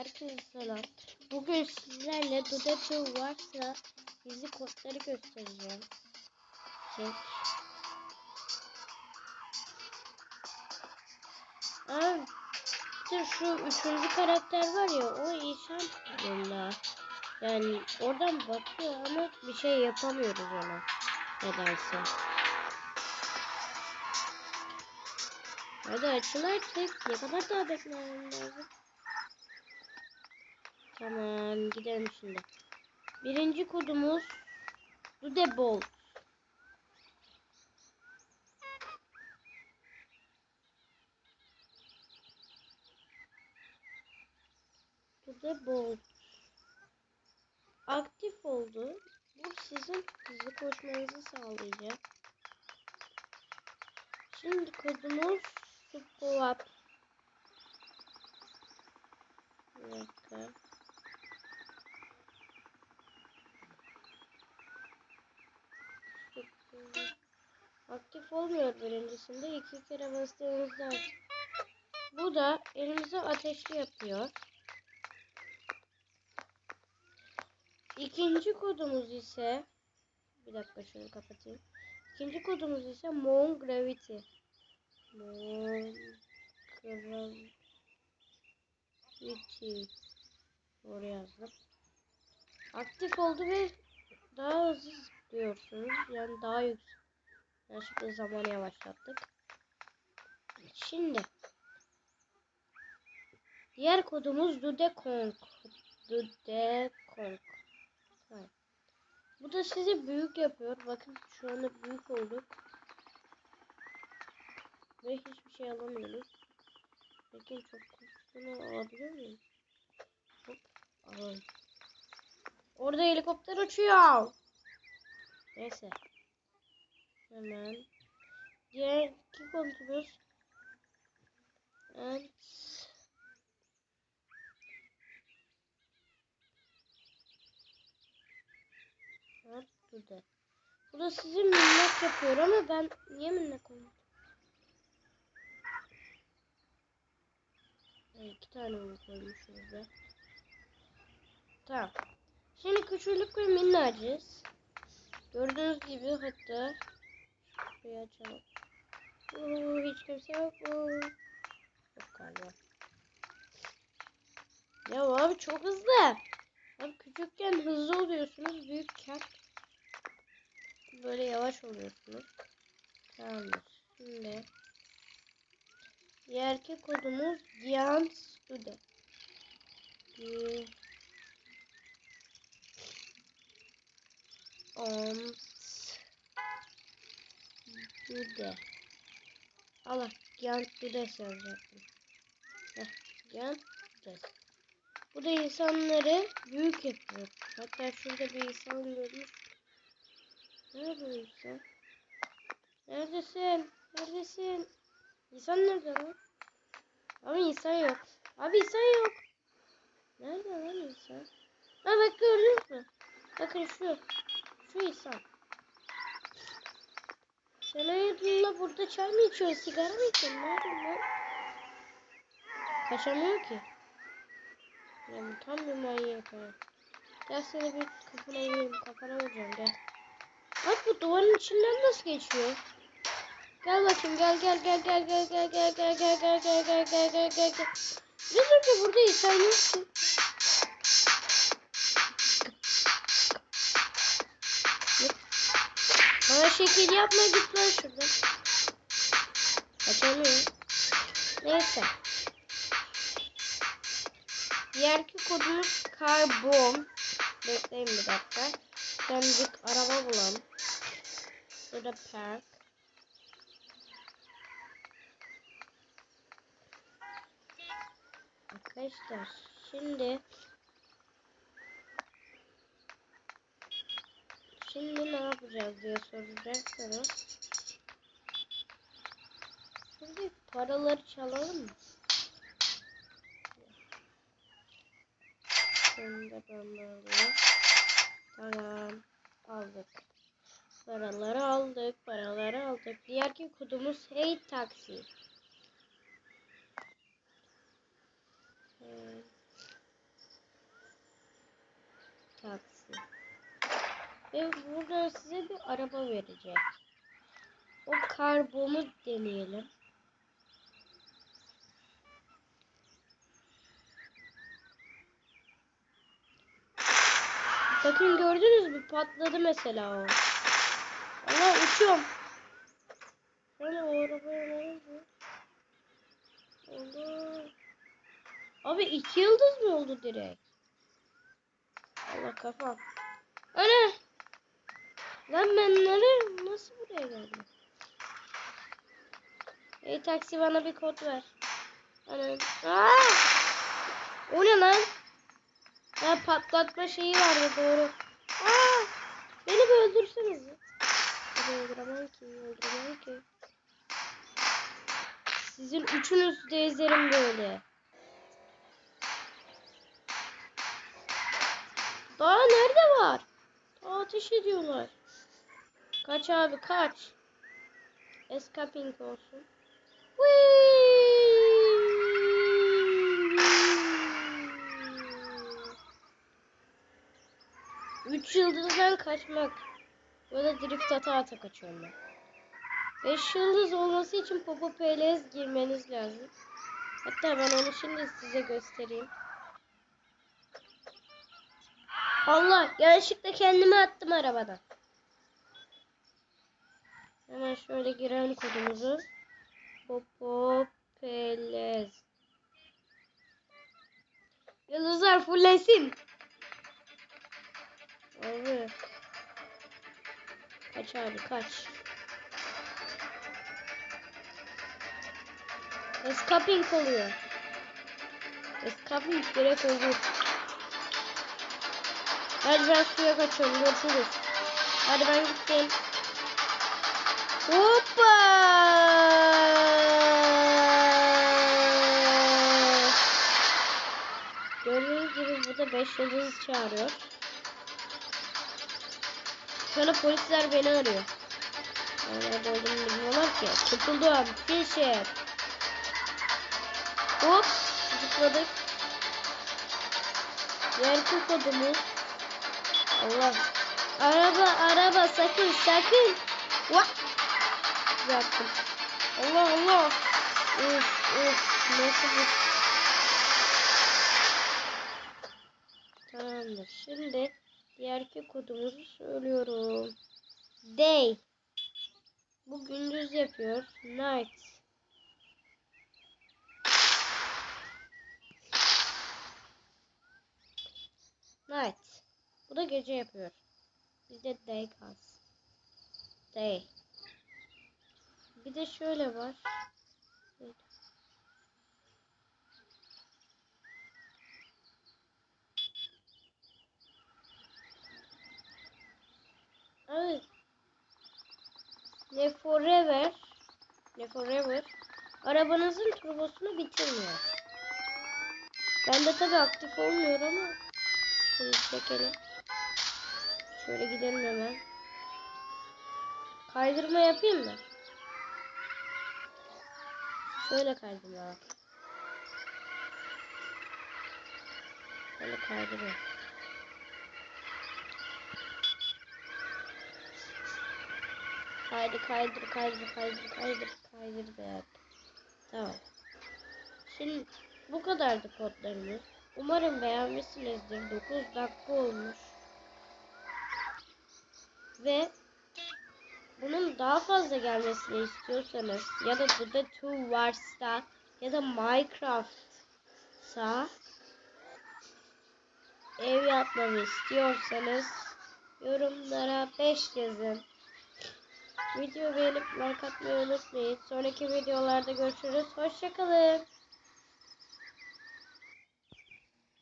Herkese selam. Bugün sizlerle Dodeto varsa gizli kodları göstereceğim. Çek. Aa, şu üçüncü karakter var ya o insan yolunda. Yani oradan bakıyor ama bir şey yapamıyoruz ona. Nedense. Hadi açıl artık. Ne kadar daha beklemem lazım. Tamam gidelim şimdi. Birinci kodumuz Dudebol. Dudebol. Aktif oldu. Bu sizin hızlı koşmanızı sağlayacak. Şimdi kodumuz Swap. Bir dakika. Aktif olmuyor birincisinde. iki kere bastığımızda. Bu da elimize ateşli yapıyor. İkinci kodumuz ise bir dakika şunu kapatayım. İkinci kodumuz ise Moon Gravity. Moon Gravity. Doğru yazdım. Aktif oldu ve daha hızlı zıplıyorsunuz. Yani daha yüksek. Yani şimdi zamanı yavaşlattık. Şimdi diğer kodumuz Dudekong. Dudekong. Bu da sizi büyük yapıyor. Bakın şu anda büyük olduk. Ve hiçbir şey alamıyoruz. Peki çok şunu alabiliyor muyum? Hop. Orada helikopter uçuyor. Neyse. Hemen. Diğer iki kontrolümüz. Evet. Hop burada. Bu da sizin minnak yapıyor ama ben niye minnak oldum? İki tane onu koymuşuz be. Tamam. Şimdi küçülük ve minnacız. Gördüğünüz gibi hatta şurayı açalım. Oo, hiç kimse yok. Oo. Yok galiba. Ya abi çok hızlı. Abi küçükken hızlı oluyorsunuz. Büyükken böyle yavaş oluyorsunuz. Tamamdır. Şimdi diğerki kodumuz Giant Studio. Gi Studio. Allah Giant Studio yazacaktım. Heh, Giant Studio. Bu da insanları büyük yapıyor. Hatta şurada bir insan görmüş. Nerede o insan? Neredesin? Neredesin? İnsan nerede lan? Abi insan yok. Abi insan yok. Nerede lan insan? Ha bak gördünüz mü? Bakın şu. Şu insan. Sen hayatında burada çay mı içiyorsun? Sigara mı içiyorsun? Lan? Kaçamıyor ki. Ya bu tam bir manyak ha. Gel seni bir kafana vurayım. Kafana vuracağım gel. Bak bu duvarın içinden nasıl geçiyor? Gel bakayım gel gel gel gel gel gel gel gel gel gel gel gel gel gel gel gel. Biraz önce burada insan yoktu. Şekil yapma git lan şuradan. Kaçamıyor. Neyse. Diğerki kodumuz karbon. Bekleyin bir dakika. Birazcık araba bulalım. Burada park. Arkadaşlar şimdi Şimdi ne yapacağız diye soracaksanız Şimdi paraları çalalım mı? Şimdi ben böyle Tamam aldık Paraları aldık paraları aldık Diğerki kodumuz Hey Taxi Evet. taksi. Ve buradan size bir araba verecek. O karbonu deneyelim. Bakın gördünüz mü? Patladı mesela o. Allah uçuyorum. Şöyle o arabaya ne oldu? Allah. Abi iki yıldız mı oldu direkt? Allah kafam. Ana! Lan ben nereye? Nasıl buraya geldim? Ey taksi bana bir kod ver. Ana. Aa! O ne lan? Ya patlatma şeyi vardı doğru. Aa! Beni bir öldürseniz. Öldüremem ki, öldüremem ki. Sizin üçünüz de ezerim böyle. Daha nerede var? Daha ateş ediyorlar. Kaç abi kaç. Escaping olsun. Üç yıldızdan kaçmak. Böyle drift ata ata kaçıyorum ben. 5 yıldız olması için Popo PLS girmeniz lazım. Hatta ben onu şimdi size göstereyim. Allah yanlışlıkla kendimi attım arabadan. Hemen şöyle girelim kodumuzu. Popo PLS. Yıldızlar fullensin. Abi. Kaç abi kaç. Escaping oluyor. Escaping gerek olur. Hadi ben suya kaçıyorum. Görüşürüz. Hadi ben gittim. Hoppa! Gördüğünüz gibi burada 5 yıldız çağırıyor. Sonra polisler beni arıyor. Nerede olduğumu bilmiyorlar ki. Kurtuldum. Fişer. Hop. Zıpladık. Yer kodumuz. Allah. Araba araba sakın sakın. Vah. Yaptım. Allah Allah. Uf uf. Nasıl bu? Tamamdır. Şimdi diğerki kodumuzu söylüyorum. Day. Bu gündüz yapıyor. Night. Night. Bu da gece yapıyor. Bizde day kalsın. Day. Bir de şöyle var. Evet. Ne forever. Ne forever. Arabanızın turbosunu bitirmiyor. Ben de tabi aktif olmuyor ama. Şunu çekelim. Şöyle gidelim hemen. Kaydırma yapayım mı? Şöyle kaydırma bak. Şöyle kaydırma. Haydi kaydır kaydır kaydır kaydır kaydır be. Tamam. Şimdi bu kadardı kodlarımız. Umarım beğenmişsinizdir. 9 dakika olmuş. Ve bunun daha fazla gelmesini istiyorsanız ya da burada Two Wars'ta ya da Minecraft'ta ev yapmamı istiyorsanız yorumlara 5 yazın. Video beğenip like atmayı unutmayın. Sonraki videolarda görüşürüz. Hoşçakalın.